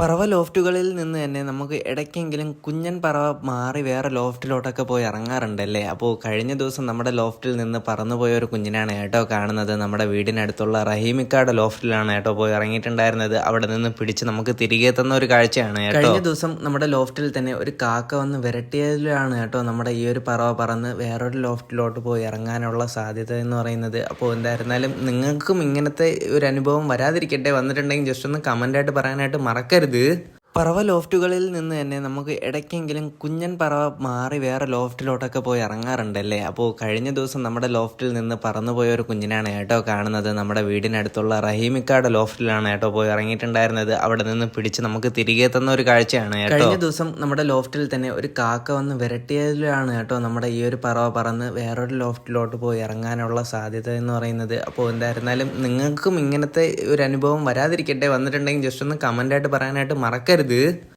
പറവ ലോഫ്റ്റുകളിൽ നിന്ന് തന്നെ നമുക്ക് ഇടയ്ക്കെങ്കിലും കുഞ്ഞൻ പറവ മാറി വേറെ ലോഫ്റ്റിലോട്ടൊക്കെ പോയി ഇറങ്ങാറുണ്ടല്ലേ? അപ്പോൾ കഴിഞ്ഞ ദിവസം നമ്മുടെ ലോഫ്റ്റിൽ നിന്ന് പറന്നുപോയ ഒരു കുഞ്ഞിനാണ് ഏട്ടോ കാണുന്നത്. നമ്മുടെ വീടിനടുത്തുള്ള റഹീമിക്കാട് ലോഫ്റ്റിലാണ് ഏട്ടോ പോയി ഇറങ്ങിയിട്ടുണ്ടായിരുന്നത്. അവിടെ നിന്ന് പിടിച്ച് നമുക്ക് തിരികെ തന്ന ഒരു കാഴ്ചയാണ് കഴിഞ്ഞ ദിവസം നമ്മുടെ ലോഫ്റ്റിൽ തന്നെ ഒരു കാക്ക വന്ന് വിരട്ടിയതിലാണ് ഏട്ടോ നമ്മുടെ ഈ ഒരു പറവ പറന്ന് വേറൊരു ലോഫ്റ്റിലോട്ട് പോയി ഇറങ്ങാനുള്ള സാധ്യത എന്ന് പറയുന്നത്. അപ്പോൾ എന്തായിരുന്നാലും നിങ്ങൾക്കും ഇങ്ങനത്തെ ഒരു അനുഭവം വരാതിരിക്കട്ടെ. വന്നിട്ടുണ്ടെങ്കിൽ ജസ്റ്റ് ഒന്ന് കമന്റായിട്ട് പറയാനായിട്ട് മറക്കരുത്. வருது. പറവ ലോഫ്റ്റുകളിൽ നിന്ന് തന്നെ നമുക്ക് ഇടയ്ക്കെങ്കിലും കുഞ്ഞൻ പറവ മാറി വേറെ ലോഫ്റ്റിലോട്ടൊക്കെ പോയി ഇറങ്ങാറുണ്ടല്ലേ? അപ്പോൾ കഴിഞ്ഞ ദിവസം നമ്മുടെ ലോഫ്റ്റിൽ നിന്ന് പറന്നുപോയ ഒരു കുഞ്ഞിനാണ് കേട്ടോ കാണുന്നത്. നമ്മുടെ വീടിനടുത്തുള്ള റഹീമിക്കാട് ലോഫ്റ്റിലാണ് കേട്ടോ പോയി ഇറങ്ങിയിട്ടുണ്ടായിരുന്നത്. അവിടെ നിന്ന് പിടിച്ച് നമുക്ക് തിരികെ തന്ന ഒരു കാഴ്ചയാണ് കഴിഞ്ഞ ദിവസം നമ്മുടെ ലോഫ്റ്റിൽ തന്നെ ഒരു കാക്ക വന്ന് വിരട്ടിയതിലാണ് കേട്ടോ നമ്മുടെ ഈ ഒരു പറവ പറന്ന് വേറൊരു ലോഫ്റ്റിലോട്ട് പോയി ഇറങ്ങാനുള്ള സാധ്യത എന്ന് പറയുന്നത്. അപ്പോൾ എന്തായിരുന്നാലും നിങ്ങൾക്കും ഇങ്ങനത്തെ ഒരു അനുഭവം വരാതിരിക്കട്ടെ. വന്നിട്ടുണ്ടെങ്കിൽ ജസ്റ്റ് ഒന്ന് കമന്റായിട്ട് പറയാനായിട്ട് മറക്കരുത്. கிடையாது